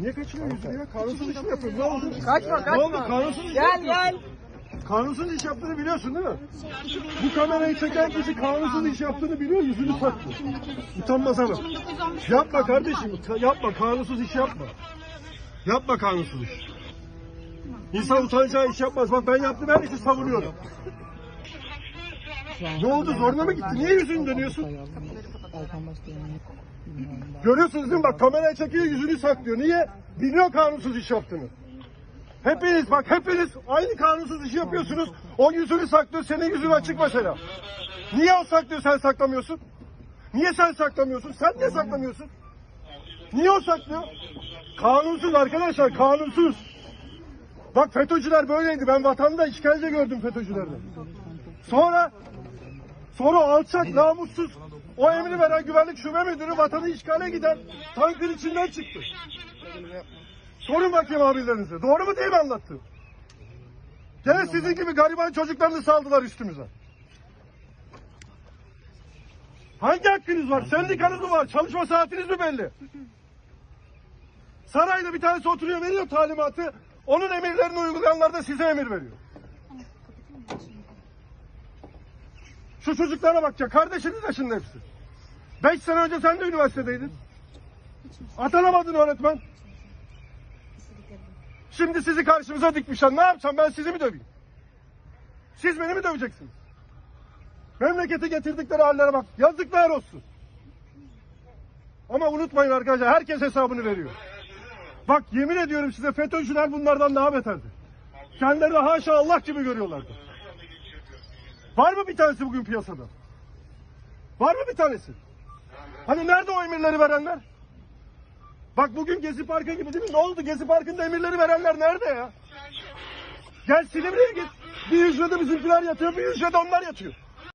Niye kaçırıyor yüzünü ya? Kanunsuz iş mi yapıyor? Ne oldu? Kaçma Ne oldu? kaçma. Kanunsuz iş Gel gel. Kanunsuz iş yaptığını biliyorsun değil mi? Bu kamerayı çeken kişi kanunsuz iş yaptığını biliyor, yüzünü saklıyor. Utanmaz ama. Yapma kardeşim, ka- yapma, kanunsuz iş yapma. Yapma kanunsuz iş. İnsan utanacağı iş yapmaz. Bak ben yaptım her işi savunuyorum. Ne oldu zoruna mı gitti? Niye yüzünü dönüyorsun? Görüyorsunuz değil mi? Bak kameraya çekiyor yüzünü saklıyor. Niye? Biliyor kanunsuz iş yaptığını. Hepiniz bak hepiniz aynı kanunsuz işi yapıyorsunuz. O yüzünü saklıyor, senin yüzün açık mesela. Niye o saklıyor, sen saklamıyorsun? Niye sen saklamıyorsun? Sen niye saklamıyorsun? Niye o saklıyor? Kanunsuz arkadaşlar, kanunsuz. Bak FETÖ'cüler böyleydi. Ben vatanda işkence gördüm FETÖ'cülerden. Sonra, sonra alçak, namussuz, o emri veren güvenlik şube müdürü vatanı işgale giden tankın içinden çıktı. Sorun bakayım abilerinize. Doğru mu değil mi anlattığım? Gene sizin gibi gariban çocuklarını saldılar üstümüze. Hangi hakkınız var? Sendikanız mı var? Çalışma saatiniz mi belli? Sarayda bir tanesi oturuyor veriyor talimatı. Onun emirlerini uygulayanlar da size emir veriyor. Şu çocuklara bakacak. Kardeşiniz yaşında hepsi. Beş sene önce sen de üniversitedeydin. Atanamadın öğretmen. Şimdi sizi karşımıza dikmişler. Ne yapacağım ben sizi mi döveyim? Siz beni mi döveceksiniz? Memleketi getirdikleri hallere bak. Yazıklar olsun. Ama unutmayın arkadaşlar herkes hesabını veriyor. Bak yemin ediyorum size FETÖ'cüler bunlardan daha beterdi. Kendilerini haşa Allah gibi görüyorlardı. Var mı bir tanesi bugün piyasada? Var mı bir tanesi? Hani nerede o emirleri verenler? Bak bugün Gezi Parkı gibi değil mi? Ne oldu? Gezi Parkı'nda emirleri verenler nerede ya? Gel Silivri'ye git. Bir hücrede bizimkiler yatıyor, bir hücrede onlar yatıyor.